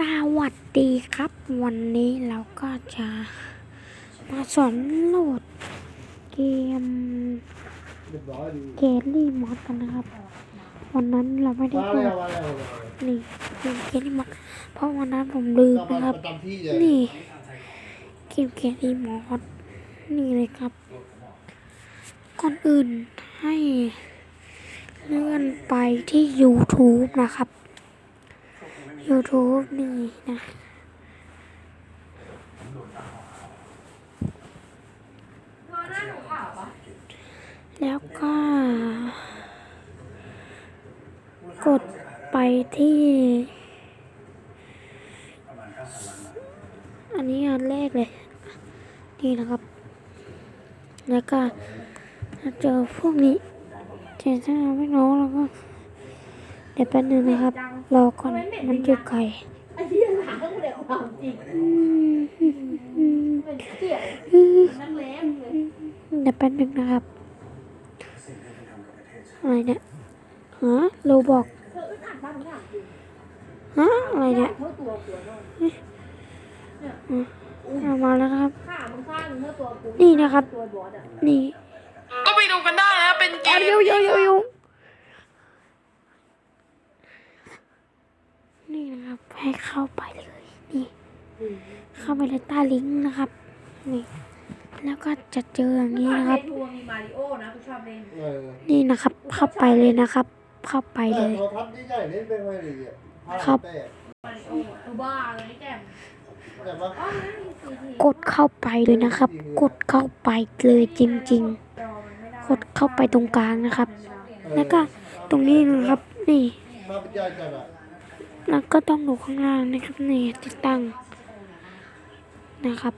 สวัสดีครับ วันนี้เราก็จะมาสอนโหลดเกมเกมลี่มอดกันนะครับ วันนั้นเราไม่ได้โหลดนี่เกมเกมลี่มอดเพราะวันนั้นผมลืมนะครับ นี่เกมเกมลี่มอดนี่เลยครับ ก่อนอื่นให้เลื่อนไปที่ YouTube นะครับ YouTube นี่นะแล้วก็ กดไปที่ อันนี้อันแรกเลย นี่นะครับ แล้วก็เจอพวกนี้เจอถ้าไม่น้องแล้วก็ เดี๋ยวแป๊บนึงนะครับ รอก่อนมันจะไก่ไอ้เหี้ยหลังก็เด็กความจริงเป็นเสี่ยวนักเลงเลยเดี๋ยวแป๊บนึงนะครับอะไรเนี่ยฮะโลบอกฮะอะไรเนี่ยเอามาแล้วครับ นี่นะครับ นี่ ก็ไปดูกันได้นะเป็นเกมเดี๋ยวเดี๋ยวเดี๋ยวเดี๋ยว นี่นะครับ ให้เข้าไปเลยนี่เข้าไปเลยใต้ลิงก์นะครับนี่แล้วก็จะเจออย่างนี้นะครับ ทัวร์มีมาริโอนะกูชอบเล่นเออนี่นะครับ เข้าไปเลยนะครับ เข้าไปแต่เลย โทรทัศน์ใหญ่ๆเล่นเป็นไงดีอะภาพครับแตกมาริโออะตัวบ้าเลยแจ่มแต่ว่าอ๋อนั่นมีซีทีกดเข้าไปเลยนะครับ กดเข้าไปเลยจริง จอมันไม่ได้ๆ กดเข้าไปตรงกลางนะครับ แล้วก็ตรงนี้นะครับ นี่ภาพใหญ่จัดอะ แล้วก็ต้องดูข้างล่างนะครับนี่ติดตั้งนะครับ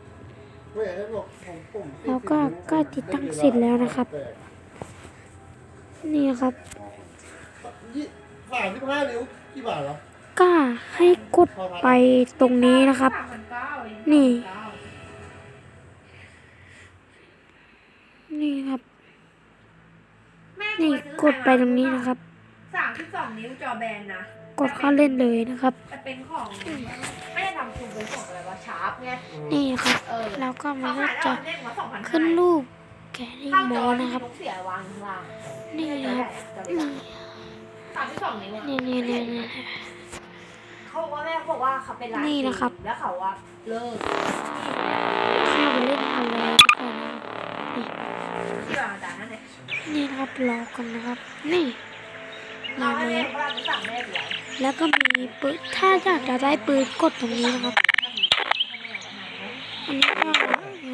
เว้ยแล้วบอกผมผมแล้วก็ก็ติดตั้งเสร็จแล้วนะครับ นี่นะครับยี่สามสิบห้านิ้วกี่บาทเหรอก็ให้กดไปตรงนี้นะครับสามพันเก้าเองนี่สามพัเก้านี่ครับแม่นี่เคยซื้อกดไปตรงนี้นะครับสามสิบสองนิ้วจอแบนนะ กดเข้าเล่นเลยนะครับ แต่เป็นของไม่ได้ทำคุณเป็นของอะไรวะชาร์ปไงนี่นะครับเออแล้วก็มันเขาก็ขายแล้วจะเล่นหัวสองพันขึ้นรูปแกรี่เข้าโมจอนะครับลูกเสียวางข้างล่างนี่นะครับนี่สามสิบสองนิ้วอะนี่นี่นี่นี่เขาบอกว่าแม่เขาบอกว่าเขาเป็นร้านนี่นะครับ แล้วเขาว่าเลิกเข้าไปเล่นกันเลยทุกคนนะครับนี่ที่ร้านอาจารย์นั่นเองนี่นะครับรอกันนะครับ นี่เรา มาให้แล้แม่วแล้วก็มีปืนถ้าอยากจะได้ปืนกดตรงนี้นะครับ อันนี้ก็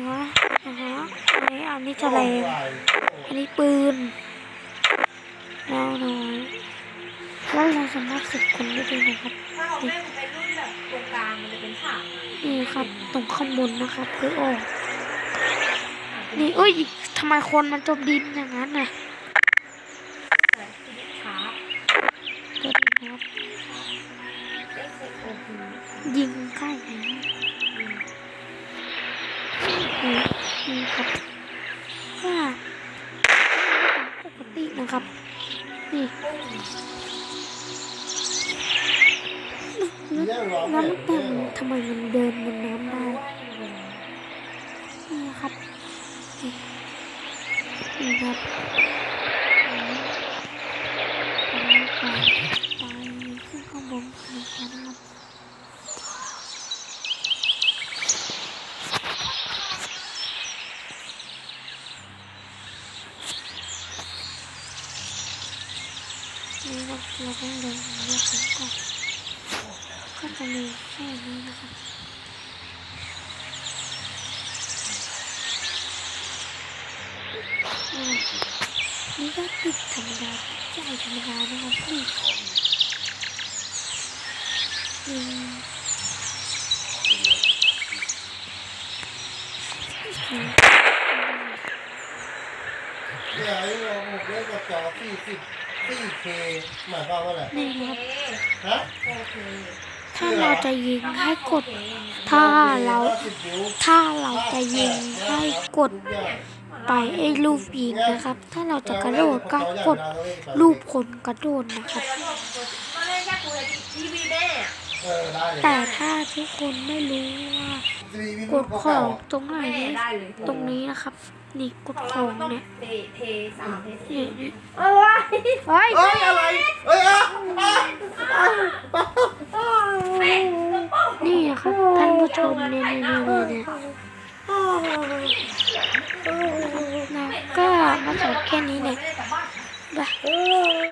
นะนะฮะอันนี้อันนี้จะแรงอันนี้ปืนแล้วน้อยแล้วเราสามารถฝึกคนได้ด้วยนะครับนี่นแบบตรงกลางมันจะเป็นฉากนี่ครับตรงข้างบนนะครับคือโอ้นี่เอ้ยทำไมคนมันจมดินอย่างนั้นน่ะ นี่นี่ครับว่าปกตินะครับ นี่เรื่องร้องแล้วเนี่ยมันแต่มันทำไมมันเดินบนน้ำได้นี่ครับนี่นี่ครับอันนี้ก่อนไปขึ้นข้างบนกันนะครับ นี่ เราต้องเดินเลือกถึงก่อนก็จะมีแค่นี้นะครับนี่ก็ติดธรรมดาใจธรรมดานะครับนี่เนี่ยไอ้เราหมดเล่นกับจอสี่สิบ สี่เคหมายความว่าอะไรนี่นะครับฮะโอเคถ้าเราจะยิงให้กด ถ้าเราสิบนิ้วถ้าเราจะยิงให้กดทุกอย่างไปไอ้รูปยิงนะครับ ถ้าเราจะกระโดดก็กดรูปคนกระโดดนะครับแต่ละตัวก็เล่นแค่ตัวทีวีแม่เออได้เลย แต่ถ้าทุกคนไม่รู้ว่าจะมีวินกรูดปขอเก่างตรงไหนไม่เนี่ยได้เลยตรงนี้นะครับ นี่กดของเนี่ยเทเทสามเทนี่นี่อะไรเฮ้ยเอ้ยอะไรเอ้ยอะอะอะนี่นะครับท่านผู้ชมเนี่ยเนี่ยเนี่ยเนี่ยเนี่ยแล้วก็มาสอนแค่นี้เนี่ยไม่ได้กลับบ้านไป